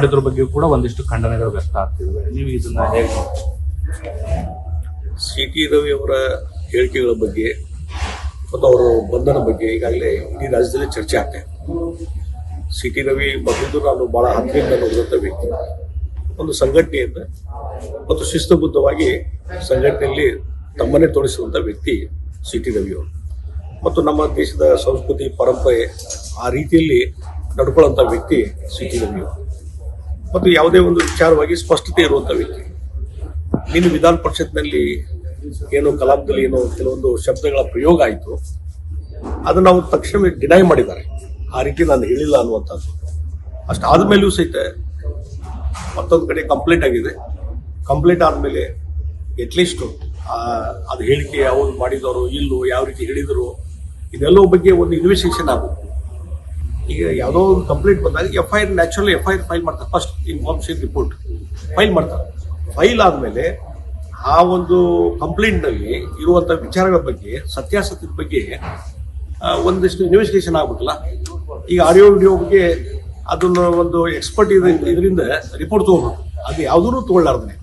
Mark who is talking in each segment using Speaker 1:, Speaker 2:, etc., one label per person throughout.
Speaker 1: ಮಾಡಿದ್ರ ಬಗ್ಗೆ ಕೂಡ ಒಂದಿಷ್ಟು ಖಂಡನೆಗಳು ವ್ಯಕ್ತ ಆಗ್ತಿವೆ. ನೀವು ಇದನ್ನ ಹೇಗೆ?
Speaker 2: ಸಿ ಟಿ ರವಿ ಅವರ ಹೇಳಿಕೆಗಳ ಬಗ್ಗೆ ಮತ್ತು ಅವರ ಬಂಧನ ಬಗ್ಗೆ ಈಗಾಗಲೇ ಇಡೀ ರಾಜ್ಯದಲ್ಲಿ ಚರ್ಚೆ ಆಗ್ತಾ ಇದೆ. ಸಿ ಟಿ ರವಿ ಮೊದಲು ನಾನು ಬಹಳ ಹತ್ತಿರದಿಂದ ನೋಡಿದಂಥ ವ್ಯಕ್ತಿ. ಒಂದು ಸಂಘಟನೆಯಿಂದ ಮತ್ತು ಶಿಸ್ತುಬದ್ಧವಾಗಿ ಸಂಘಟನೆಯಲ್ಲಿ ತಮ್ಮನ್ನೇ ತೋರಿಸುವಂಥ ವ್ಯಕ್ತಿ ಸಿ ಟಿ ರವಿ ಅವರು. ಮತ್ತು ನಮ್ಮ ದೇಶದ ಸಂಸ್ಕೃತಿ, ಪರಂಪರೆ ಆ ರೀತಿಯಲ್ಲಿ ನಡ್ಕೊಳ್ಳೋಂಥ ವ್ಯಕ್ತಿ ಸಿ ಟಿ ರವಿ ಅವರು. ಮತ್ತು ಯಾವುದೇ ಒಂದು ವಿಚಾರವಾಗಿ ಸ್ಪಷ್ಟತೆ ಇರುವಂಥ ವ್ಯಕ್ತಿ. ನೀನು ವಿಧಾನ ಪರಿಷತ್ನಲ್ಲಿ ಏನೋ ಕಲಾಪದಲ್ಲಿ ಏನೋ ಕೆಲವೊಂದು ಶಬ್ದಗಳ ಪ್ರಯೋಗ ಆಯಿತು. ಅದನ್ನು ನಾವು ತಕ್ಷಣ ಡಿನೈ ಮಾಡಿದ್ದಾರೆ. ಆ ರೀತಿ ನಾನು ಹೇಳಿಲ್ಲ ಅನ್ನುವಂಥದ್ದು. ಅಷ್ಟು ಆದಮೇಲೂ ಸಹಿತ ಮತ್ತೊಂದು ಕಡೆ ಕಂಪ್ಲೇಂಟ್ ಆಗಿದೆ. ಕಂಪ್ಲೇಂಟ್ ಆದಮೇಲೆ ಎಟ್ಲೀಸ್ಟು ಅದು ಹೇಳಿಕೆ ಯಾವುದು ಮಾಡಿದವರು ಇಲ್ಲೋ, ಯಾವ ರೀತಿ ಹೇಳಿದರು, ಇದೆಲ್ಲೋ ಬಗ್ಗೆ ಒಂದು ಇನ್ವೆಸ್ಟಿಗೇಷನ್ ಆಗಬೇಕು ಈಗ ಯಾವುದೋ ಒಂದು ಕಂಪ್ಲೇಂಟ್ ಬಂದಾಗ F I R naturally F I R file ಮಾಡ್ತಾರೆ. ಫಸ್ಟ್ ಇನ್ಫಾರ್ಮೇಷನ್ ರಿಪೋರ್ಟ್ ಫೈಲ್ ಮಾಡ್ತಾರೆ. ಫೈಲ್ ಆದಮೇಲೆ ಆ ಒಂದು ಕಂಪ್ಲೇಂಟ್ನಲ್ಲಿ ಇರುವಂಥ ವಿಚಾರಗಳ ಬಗ್ಗೆ, ಸತ್ಯಾಸತ್ಯದ ಬಗ್ಗೆ ಒಂದಿಷ್ಟು ಇನ್ವೆಸ್ಟಿಗೇಷನ್ ಆಗ್ಬೇಕಲ್ಲ ಈಗ ಆಡಿಯೋ ವಿಡಿಯೋ ಬಗ್ಗೆ ಅದನ್ನ ಒಂದು ಎಕ್ಸ್ಪರ್ಟ್ ಇದರಿಂದ ರಿಪೋರ್ಟ್ ತೊಗೊಬೇಕು. ಅದು ಯಾವುದೂ ತೊಗೊಳ್ಳಾರ್ದೇ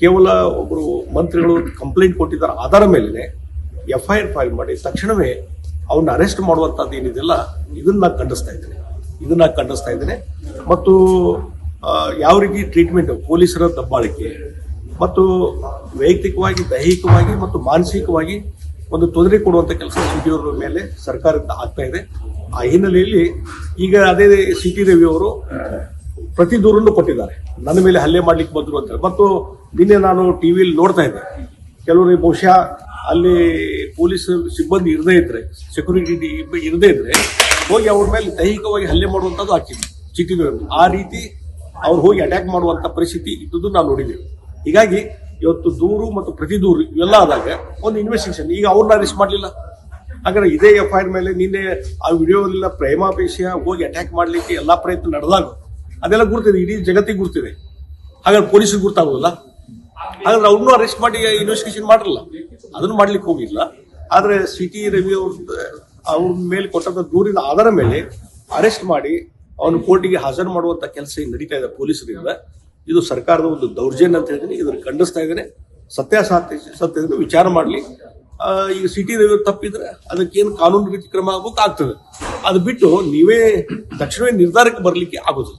Speaker 2: ಕೇವಲ ಒಬ್ಬರು ಮಂತ್ರಿಗಳು ಕಂಪ್ಲೇಂಟ್ ಕೊಟ್ಟಿದ್ದಾರೆ. ಆಧಾರ ಮೇಲೆ ಎಫ್ ಐ ಆರ್ ಫೈಲ್ ಮಾಡಿ ತಕ್ಷಣವೇ ಅವನ್ನ ಅರೆಸ್ಟ್ ಮಾಡುವಂಥದ್ದು ಏನಿದೆಯಲ್ಲ, ಇದನ್ನ ನಾನು ಖಂಡಿಸ್ತಾ ಇದ್ದೇನೆ. ಇದನ್ನ ನಾನು ಖಂಡಿಸ್ತಾ ಇದ್ದೇನೆ. ಮತ್ತು ಯಾವ ರೀತಿ ಟ್ರೀಟ್ಮೆಂಟ್ ಪೊಲೀಸರ ದಬ್ಬಾಳಿಕೆ, ಮತ್ತು ವೈಯಕ್ತಿಕವಾಗಿ, ದೈಹಿಕವಾಗಿ ಮತ್ತು ಮಾನಸಿಕವಾಗಿ ಒಂದು ತೊಂದರೆ ಕೊಡುವಂಥ ಕೆಲಸ ಸಿಟಿಯವರ ಮೇಲೆ ಸರ್ಕಾರದಿಂದ ಆಗ್ತಾ ಇದೆ. ಆ ಹಿನ್ನೆಲೆಯಲ್ಲಿ ಈಗ ಅದೇ ಸಿ ಟಿ ರವಿ ಅವರು ಪ್ರತಿ ದೂರನ್ನು ಕೊಟ್ಟಿದ್ದಾರೆ. ನನ್ನ ಮೇಲೆ ಹಲ್ಲೆ ಮಾಡ್ಲಿಕ್ಕೆ ಬಂದರು ಅಂತ ಮತ್ತು ನಿನ್ನೆ ನಾನು ಟಿವಿಯಲ್ಲಿ ನೋಡ್ತಾ ಇದ್ದೆ. ಕೆಲವರು ಬಹುಶಃ ಅಲ್ಲಿ ಪೊಲೀಸ್ ಸಿಬ್ಬಂದಿ ಇರದೇ ಇದ್ರೆ ಸೆಕ್ಯೂರಿಟಿ ಇರದೇ ಇದ್ರೆ, ಹೋಗಿ ಅವ್ರ ಮೇಲೆ ದೈಹಿಕವಾಗಿ ಹಲ್ಲೆ ಮಾಡುವಂಥದ್ದು ಆಗ್ತಿದೆ ಚಿಕ್ಕಿದ್ರು ಆ ರೀತಿ ಅವ್ರು ಹೋಗಿ ಅಟ್ಯಾಕ್ ಮಾಡುವಂಥ ಪರಿಸ್ಥಿತಿ ಇದ್ದದ್ದು ನಾವು ನೋಡಿದ್ದೇವೆ ಹೀಗಾಗಿ ಇವತ್ತು ದೂರು ಮತ್ತು ಪ್ರತಿ ದೂರು ಇವೆಲ್ಲ ಆದಾಗ ಒಂದು ಇನ್ವೆಸ್ಟಿಗೇಷನ್ ಈಗ ಅವ್ರನ್ನ ಅರೆಸ್ಟ್ ಮಾಡಲಿಲ್ಲ. ಹಾಗಾದ್ರೆ ಇದೇ ಎಫ್ ಐ ಆರ್ ಮೇಲೆ ನಿನ್ನೆ ಆ ವಿಡಿಯೋದೆಲ್ಲ ಪ್ರೇಮಾಪೇಕ್ಷೆಯ ಹೋಗಿ ಅಟ್ಯಾಕ್ ಮಾಡಲಿಕ್ಕೆ ಎಲ್ಲ ಪ್ರಯತ್ನ ನಡೆದಾಗ ಅದೆಲ್ಲ ಗುರ್ತಿದೆ, ಇಡೀ ಜಗತ್ತಿಗೆ ಗುರ್ತಿದೆ. ಹಾಗಾದ್ರೆ ಪೊಲೀಸಿಗೆ ಗುರ್ತಾಗೋದಿಲ್ಲ? ಹಾಗಾದ್ರೆ ಅವ್ರನ್ನೂ ಅರೆಸ್ಟ್ ಮಾಡಿ ಇನ್ವೆಸ್ಟಿಗೇಷನ್ ಮಾಡಿರಲ್ಲ? ಅದನ್ನು ಮಾಡ್ಲಿಕ್ಕೆ ಹೋಗಿಲ್ಲ. ಆದ್ರೆ ಸಿ ಟಿ ರವಿ ಅವ್ರ ಅವ್ರ ಮೇಲೆ ಕೊಟ್ಟಂತ ದೂರಿನ ಆಧಾರ ಮೇಲೆ ಅರೆಸ್ಟ್ ಮಾಡಿ ಅವನು ಕೋರ್ಟಿಗೆ ಹಾಜರು ಮಾಡುವಂತ ಕೆಲಸ ನಡೀತಾ ಇದೆ ಪೊಲೀಸರಿಂದ. ಇದು ಸರ್ಕಾರದ ಒಂದು ದೌರ್ಜನ್ಯ ಅಂತ ಹೇಳಿದ್ರೆ ಇದನ್ನು ಖಂಡಿಸ್ತಾ ಇದ್ದೇನೆ. ಸತ್ಯಾಸತ್ಯ ಸತ್ಯ ವಿಚಾರ ಮಾಡಲಿ. ಈಗ ಸಿಟಿ ರವಿ ತಪ್ಪಿದ್ರೆ ಅದಕ್ಕೇನು ಕಾನೂನು ರೀತಿ ಕ್ರಮ ಆಗ್ಬೇಕು ಆಗ್ತದೆ ಅದು ಬಿಟ್ಟು ನೀವೇ ತಕ್ಷಣವೇ ನಿರ್ಧಾರಕ್ಕೆ ಬರಲಿಕ್ಕೆ ಆಗೋದಿಲ್ಲ.